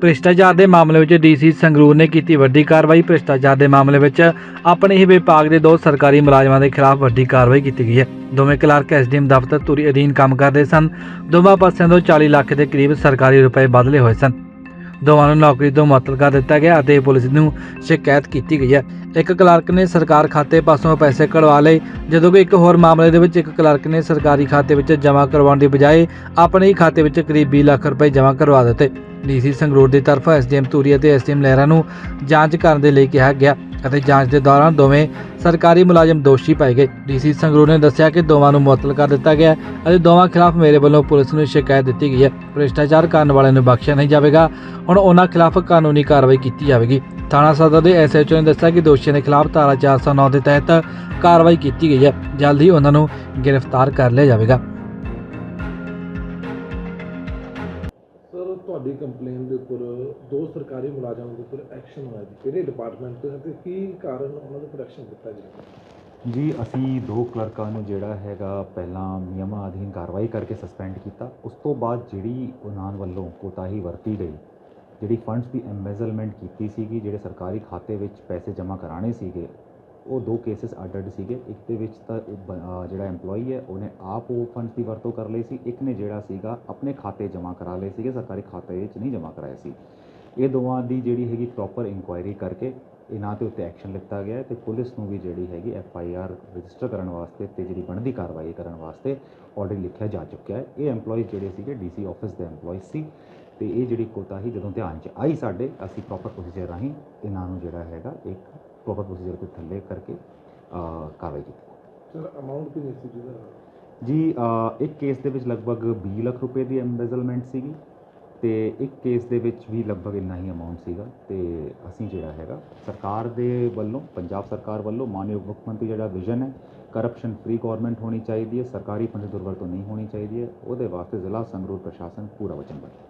ਭ੍ਰਿਸ਼ਟਾਚਾਰ ਦੇ ਮਾਮਲੇ ਵਿੱਚ ਡੀਸੀ ਸੰਗਰੂਰ ਨੇ ਕੀਤੀ ਵੱਡੀ ਕਾਰਵਾਈ। ਭ੍ਰਿਸ਼ਟਾਚਾਰ ਦੇ ਮਾਮਲੇ ਵਿੱਚ ਆਪਣੇ ਹੀ ਵਿਭਾਗ ਦੇ ਦੋ ਸਰਕਾਰੀ ਮੁਲਾਜ਼ਮਾਂ ਦੇ ਖਿਲਾਫ ਵੱਡੀ ਕਾਰਵਾਈ ਕੀਤੀ ਗਈ ਹੈ। ਦੋਵੇਂ ਕਲਰਕ ਐਸਡੀਐਮ ਦਫ਼ਤਰ ਤੁਰੀ ਅਧੀਨ ਕੰਮ ਕਰਦੇ ਸਨ। ਦੋਵਾਂ ਪਾਸਿਆਂ ਤੋਂ 40 ਲੱਖ ਦੇ ਕਰੀਬ ਸਰਕਾਰੀ ਰੁਪਏ ਬਦਲੇ ਹੋਏ ਸਨ। ਦੋਵਾਂ ਨੂੰ ਨੌਕਰੀ ਤੋਂ ਮੁਅੱਤਲ ਕਰ ਦਿੱਤਾ ਗਿਆ ਅਤੇ ਪੁਲਿਸ ਨੂੰ ਸ਼ਿਕਾਇਤ ਕੀਤੀ ਗਈ ਹੈ। ਇੱਕ ਕਲਰਕ ਨੇ ਸਰਕਾਰ ਖਾਤੇ ਪਾਸੋਂ ਪੈਸੇ ਕਢਵਾ ਲਏ, ਜਦੋਂ ਕਿ ਇੱਕ ਹੋਰ ਮਾਮਲੇ ਦੇ ਵਿੱਚ ਇੱਕ ਕਲਰਕ ਨੇ ਸਰਕਾਰੀ ਖਾਤੇ ਵਿੱਚ ਜਮ੍ਹਾਂ ਕਰਵਾਉਣ ਦੀ ਬਜਾਏ ਆਪਣੇ ਹੀ ਖਾਤੇ ਵਿੱਚ ਕਰੀਬ 20 ਲੱਖ ਰੁਪਏ ਜਮ੍ਹਾਂ ਕਰਵਾ ਦਿੱਤੇ। ਡੀਸੀ ਸੰਗਰੂਰ ਦੀ ਤਰਫ ਐਸਡੀਐਮ ਧੂਰੀ ਅਤੇ ਐਸਡੀਐਮ ਲਹਿਰਾ ਨੂੰ ਜਾਂਚ ਕਰਨ ਦੇ ਲਈ ਕਿਹਾ ਗਿਆ। ਅਤੇ ਜਾਂਚ ਦੇ ਦੌਰਾਨ ਦੋਵੇਂ ਸਰਕਾਰੀ ਮੁਲਾਜ਼ਮ ਦੋਸ਼ੀ ਪਾਏ ਗਏ। ਡੀਸੀ ਸੰਗਰੂਰ ਨੇ ਦੱਸਿਆ ਕਿ ਦੋਵਾਂ ਨੂੰ ਮੁਅੱਤਲ ਕਰ ਦਿੱਤਾ ਗਿਆ ਅਤੇ ਦੋਵਾਂ ਖਿਲਾਫ ਮੇਰੇ ਵੱਲੋਂ ਪੁਲਿਸ ਨੂੰ ਸ਼ਿਕਾਇਤ ਦਿੱਤੀ ਗਈ ਹੈ। ਭ੍ਰਿਸ਼ਟਾਚਾਰ ਕਰਨ ਵਾਲਿਆਂ ਨੂੰ ਬਖਸ਼ਿਆ ਨਹੀਂ ਜਾਵੇਗਾ। ਹੁਣ ਉਹਨਾਂ ਖਿਲਾਫ ਕਾਨੂੰਨੀ ਕਾਰਵਾਈ ਕੀਤੀ ਜਾਵੇਗੀ। ਥਾਣਾ ਸਦਰ ਦੇ ਐਸਐਚਓ ਨੇ ਦੱਸਿਆ ਕਿ ਦੋਸ਼ੀਆਂ ਦੇ ਖਿਲਾਫ ਧਾਰਾ 409 ਦੇ ਤਹਿਤ ਕਾਰਵਾਈ ਕੀਤੀ ਗਈ ਹੈ। ਜਲਦ ਹੀ ਉਹਨਾਂ ਨੂੰ ਗ੍ਰਿਫਤਾਰ ਕਰ ਲਿਆ ਜਾਵੇਗਾ। ਤੁਹਾਡੀ ਕੰਪਲੇਨ ਦੇ ਉੱਪਰ ਦੋ ਸਰਕਾਰੀ ਮੁਲਾਜ਼ਮਾਂ ਦੇ ਉੱਪਰ ਐਕਸ਼ਨ ਹੋਇਆ ਜੀ, ਕਿਹੜੇ ਡਿਪਾਰਟਮੈਂਟ ਤੋਂ ਤੇ ਕੀ ਕਾਰਨ ਉਹਨਾਂ ਦੇ ਉੱਪਰ ਐਕਸ਼ਨ ਦਿੱਤਾ ਜੀ? ਜੀ, ਅਸੀਂ ਦੋ ਕਲਰਕਾਂ ਨੂੰ ਜਿਹੜਾ ਹੈਗਾ ਪਹਿਲਾਂ ਨਿਯਮਾਂ ਅਧੀਨ ਕਾਰਵਾਈ ਕਰਕੇ ਸਸਪੈਂਡ ਕੀਤਾ। ਉਸ ਤੋਂ ਬਾਅਦ ਜਿਹੜੀ ਉਹਨਾਂ ਵੱਲੋਂ ਕੋਤਾਹੀ ਵਰਤੀ ਗਈ, ਜਿਹੜੀ ਫੰਡਸ ਦੀ ਐਮਬੈਜ਼ਲਮੈਂਟ ਕੀਤੀ ਸੀਗੀ, ਜਿਹੜੇ ਸਰਕਾਰੀ ਖਾਤੇ ਵਿੱਚ ਪੈਸੇ ਜਮ੍ਹਾਂ ਕਰਾਣੇ ਸੀਗੇ ਉਹ ਦੋ ਕੇਸਿਸ ਅੱਡ-ਅੱਡ ਸੀਗੇ। ਇੱਕ ਦੇ ਵਿੱਚ ਤਾਂ ਬ- ਜਿਹੜਾ EMPLOYEE ਹੈ, ਉਹਨੇ ਆਪ ਉਹ ਫੰਡਸ ਦੀ ਵਰਤੋਂ ਕਰ ਲਈ ਸੀ। ਇੱਕ ਨੇ ਜਿਹੜਾ ਸੀਗਾ, ਆਪਣੇ ਖਾਤੇ ਜਮ੍ਹਾਂ ਕਰਾ ਲਏ ਸੀਗੇ। ਸਰਕਾਰੀ ਖਾਤੇ ਵਿੱਚ ਨਹੀਂ ਜਮ੍ਹਾਂ ਕਰਾਏ ਸੀ। ਇਹ ਦੋਵਾਂ ਦੀ ਜਿਹੜੀ ਹੈਗੀ ਪ੍ਰੋਪਰ ਇਨਕੁਆਇਰੀ ਕਰਕੇ ਇਹਨਾਂ ਦੇ ਉੱਤੇ ਐਕਸ਼ਨ ਲਿੱਤਾ ਗਿਆ ਹੈ ਤੇ ਪੁਲਿਸ ਨੂੰ ਵੀ ਜਿਹੜੀ ਹੈਗੀ ਐਫ ਆਈ ਆਰ ਰਜਿਸਟਰ ਕਰਨ ਵਾਸਤੇ ਤੇ ਜਿਹੜੀ ਬਣਦੀ ਕਾਰਵਾਈ ਕਰਨ ਵਾਸਤੇ ਆਰਡਰ ਲਿਖਿਆ ਜਾ ਚੁੱਕਿਆ ਹੈ। ਇਹ EMPLOYEES ਜਿਹੜੇ ਸੀਗੇ ਡੀਸੀ ਆਫਿਸ ਦੇ EMPLOYEES ਸੀ ਤੇ ਇਹ ਜਿਹੜੀ ਕੋਤਾਹੀ ਜਦੋਂ ਧਿਆਨ 'ਚ ਆਈ ਸਾਡੇ, ਅਸੀਂ ਪ੍ਰੋਪਰ ਪ੍ਰੋਸੀਜਰ ਰਾਹੀਂ ਇਹਨਾਂ ਨੂੰ ਜਿਹੜਾ ਹੈਗਾ ਇੱਕ ਪ੍ਰੋਪਰ ਪ੍ਰੋਸੀਜਰ ਦੇ ਥੱਲੇ ਕਰਕੇ ਕਾਰਵਾਈ ਕੀਤੀ ਸਰ ਅਮਾਉਂਟ ਕਿੰਨੀ ਸੀ ਜਿਹਦਾ ਜੀ ਇੱਕ ਕੇਸ ਦੇ ਵਿੱਚ ਲਗਭਗ 20 ਲੱਖ ਰੁਪਏ ਦੀ ਐਮਬੈਜ਼ਲਮੈਂਟ ਸੀਗੀ ਤੇ ਇੱਕ ਕੇਸ ਦੇ ਵਿੱਚ ਵੀ ਲਗਭਗ ਇੰਨਾ ਹੀ ਅਮਾਉਂਟ ਸੀਗਾ ਤੇ ਅਸੀਂ ਜਿਹੜਾ ਹੈਗਾ ਸਰਕਾਰ ਦੇ ਵੱਲੋਂ ਪੰਜਾਬ ਸਰਕਾਰ ਵੱਲੋਂ ਮਾਨਯੋਗ ਮੁੱਖ ਮੰਤਰੀ ਜਿਹੜਾ ਵਿਜ਼ਨ ਹੈ ਕਰਪਸ਼ਨ ਫ੍ਰੀ ਗਵਰਨਮੈਂਟ ਹੋਣੀ ਚਾਹੀਦੀ ਹੈ ਸਰਕਾਰੀ ਫੰਡ ਦੀ ਦੁਰਵਰਤੋਂ ਨਹੀਂ ਹੋਣੀ ਚਾਹੀਦੀ ਹੈ ਉਹਦੇ ਵਾਸਤੇ ਜ਼ਿਲ੍ਹਾ ਸੰਗਰੂਰ ਪ੍ਰਸ਼ਾਸਨ ਪੂਰਾ ਵਚਨਬੱਧ ਹੈ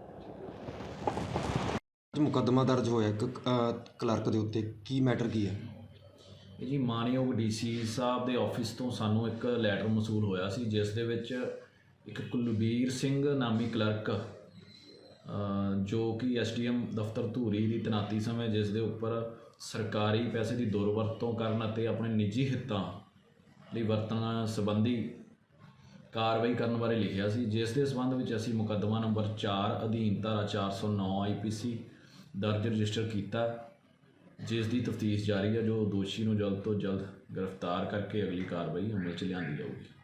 ਅੱਜ ਮੁਕੱਦਮਾ ਦਰਜ ਹੋਇਆ ਇੱਕ ਅ, ਕਲਰਕ ਦੇ ਉੱਤੇ ਕੀ ਮੈਟਰ ਕੀ ਹੈ ਜੀ ਮਾਨਯੋਗ ਡੀਸੀ ਸਾਹਿਬ ਦੇ ਆਫਿਸ ਤੋਂ ਸਾਨੂੰ ਇੱਕ ਲੈਟਰ ਮਸੂਲ ਹੋਇਆ ਸੀ, ਜਿਸ ਦੇ ਵਿੱਚ ਇੱਕ ਕੁਲਬੀਰ ਸਿੰਘ ਨਾਮੀ ਕਲਰਕ ਜੋ ਕਿ ਐਸਡੀਐਮ ਦਫ਼ਤਰ ਧੂਰੀ ਦੀ ਤਨਾਤੀ ਸਮੇਂ ਜਿਸ ਦੇ ਉੱਪਰ ਸਰਕਾਰੀ ਪੈਸੇ ਦੀ ਦੁਰਵਰਤੋਂ ਕਰਨ ਅਤੇ ਆਪਣੇ ਨਿੱਜੀ ਹਿੱਤਾਂ ਲਈ ਵਰਤਣ ਸੰਬੰਧੀ ਕਾਰਵਾਈ ਕਰਨ ਬਾਰੇ ਲਿਖਿਆ ਸੀ, ਜਿਸ ਦੇ ਸਬੰਧ ਵਿੱਚ ਅਸੀਂ ਮੁਕੱਦਮਾ ਨੰਬਰ 4 ਅਧੀਨ ਧਾਰਾ 409 ਆਈਪੀਸੀ ਦਰਜ ਰਜਿਸਟਰ ਕੀਤਾ। ਜਿਸ ਦੀ ਤਫਤੀਸ਼ ਜਾਰੀ ਹੈ, ਜੋ ਦੋਸ਼ੀ ਨੂੰ ਜਲਦ ਤੋਂ ਜਲਦ ਗ੍ਰਿਫਤਾਰ ਕਰਕੇ ਅਗਲੀ ਕਾਰਵਾਈ ਅਮਲ ਚ ਲਿਆਂਦੀ ਜਾਊਗੀ।